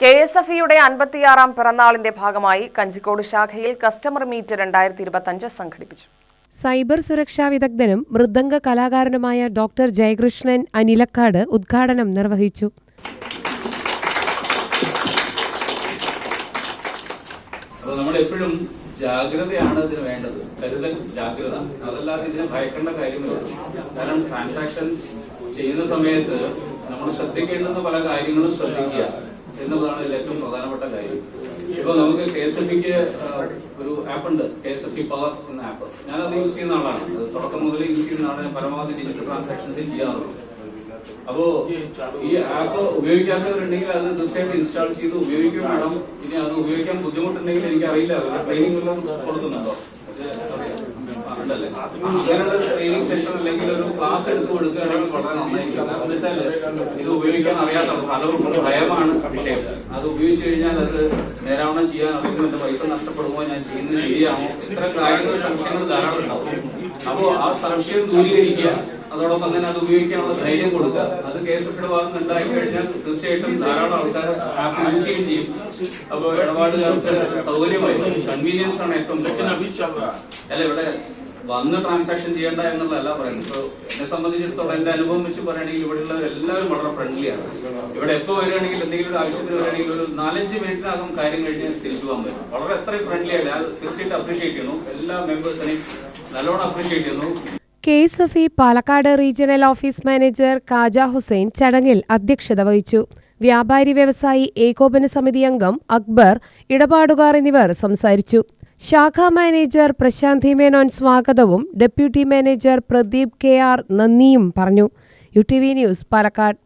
K S F ഇയുടെ അൻപത്തിയാറാം പിറന്നാളിന്റെ ഭാഗമായി കഞ്ചിക്കോട് ശാഖയിൽ കസ്റ്റമർ മീറ്റ് രണ്ടായിരത്തി ഇരുപത്തഞ്ച് സംഘടിപ്പിച്ചു. സൈബർ സുരക്ഷാ വിദഗ്ധനും മൃദംഗ കലാകാരനുമായ ഡോക്ടർ ജയകൃഷ്ണൻ അനിലക്കാട് ഉദ്ഘാടനം നിർവഹിച്ചു. നമ്മൾ എപ്പോഴും ജാഗ്രതയാണ് ഇതിന് വേണ്ടത്. കരുതൽ ജാഗ്രത. അതല്ലാതെ ഇതിനെ ഭയക്കേണ്ട കാര്യമില്ല. കാരണം ട്രാൻസാക്ഷൻസ് ചെയ്യുന്ന സമയത്ത് നമ്മൾ ശ്രദ്ധിക്കേണ്ടുന്ന പല കാര്യങ്ങളും ശ്രദ്ധിക്കുക. എന്നുള്ളതാണ് ഇതിൽ ഏറ്റവും പ്രധാനപ്പെട്ട കാര്യം. ഇപ്പൊ നമുക്ക് കെ എസ് എഫ് ഇക്ക് ഒരു ആപ്പ് ഉണ്ട് K S F E power എന്ന ആപ്പ്. ഞാനത് യൂസ് ചെയ്യുന്ന ആളാണ്. അത് തുടക്കം മുതൽ യൂസ് ചെയ്യുന്നതാണ് ഞാൻ പരമാവധി ഡിജിറ്റൽ ട്രാൻസാക്ഷൻസ് ചെയ്യാറുള്ളൂ. അപ്പോ ഈ ആപ്പ് ഉപയോഗിക്കാത്തവരുണ്ടെങ്കിൽ അത് തീർച്ചയായിട്ടും ഇൻസ്റ്റാൾ ചെയ്ത് ഉപയോഗിക്കും. വേണം ഇനി അത് ഉപയോഗിക്കാൻ ബുദ്ധിമുട്ടുണ്ടെങ്കിൽ എനിക്ക് അറിയില്ല ട്രെയിനിങ് കൊടുക്കുന്നുണ്ടോ? ഉണ്ടല്ലേ? അങ്ങനെയുള്ള ട്രെയിനിങ് സെഷൻ അല്ലെങ്കിൽ ഒരു ക്ലാസ് എടുത്ത് കൊടുക്കുകയാണെങ്കിൽ വളരെ നന്നായിരിക്കും. കാരണം എന്താ വെച്ചാൽ ഇത് ഉപയോഗിക്കാൻ അറിയാത്ത പലർക്കും ഭയമാണ് വിഷയം അത് ഉപയോഗിച്ചു കഴിഞ്ഞാൽ അത് നേരാവണ്ണം ചെയ്യാൻ അറിയുമ്പോൾ എന്റെ പൈസ നഷ്ടപ്പെടുമോ ഞാൻ ചെയ്യുന്നത് ശരിയാണോ? ഇത്തരം കാര്യങ്ങൾ സംശയങ്ങൾ ധാരാളം ഉണ്ടാവും. അപ്പോ ആ സംശയം ദൂരീകരിക്കുക അതോടൊപ്പം തന്നെ അത് ഉപയോഗിക്കാനുള്ള ധൈര്യം കൊടുക്കുക. അത് കേസ് ഭാഗം ഉണ്ടാക്കി കഴിഞ്ഞാൽ തീർച്ചയായിട്ടും ധാരാളം ആൾക്കാർ ആപ്പ് യൂസ് ചെയ്യുകയും ചെയ്യും. അപ്പോൾ ഇടപാടുകാർക്ക് സൗകര്യമായി. കൺവീനിയൻസ് ആണ് ഏറ്റവും. അല്ല ഇവിടെ വന്ന് ട്രാൻസാക്ഷൻ ചെയ്യേണ്ട എന്നുള്ളതല്ല പറയുന്നത്. ഇപ്പൊ എന്നെ സംബന്ധിച്ചിടത്തോളം എന്റെ അനുഭവം വെച്ച് പറയുകയാണെങ്കിൽ ഇവിടെയുള്ളവർ എല്ലാവരും വളരെ ഫ്രണ്ട്ലിയാണ് ഇവിടെ എപ്പോ വരികയാണെങ്കിൽ എന്തെങ്കിലും ഒരു ആവശ്യത്തിന് വരികയാണെങ്കിൽ ഒരു നാലഞ്ച് മിനിറ്റിനകം കാര്യം കഴിഞ്ഞ് തിരിച്ചു പോകാൻ പറ്റും. വളരെ എത്ര ഫ്രണ്ട്ലി ആണ് ഞാൻ തീർച്ചയായിട്ടും അപ്രീഷിയേറ്റ് ചെയ്യുന്നു. എല്ലാ മെമ്പേഴ്സിനെയും നല്ലോണം അപ്രീഷിയേറ്റ് ചെയ്യുന്നു. K S F E Palakkad regional office manager Kaja Hussain ചടങ്ങിൽ അധ്യക്ഷത വഹിച്ചു. വ്യാപാരി വ്യവസായി ഏകോപന സമിതി അംഗം അക്ബർ ഇടപാടുകാർ എന്നിവർ സംസാരിച്ചു. ശാഖാ മാനേജർ പ്രശാന്തി മേനോൻ സ്വാഗതവും deputy manager Pradeep K R നന്ദിയും പറഞ്ഞു. U T V news Palakkad.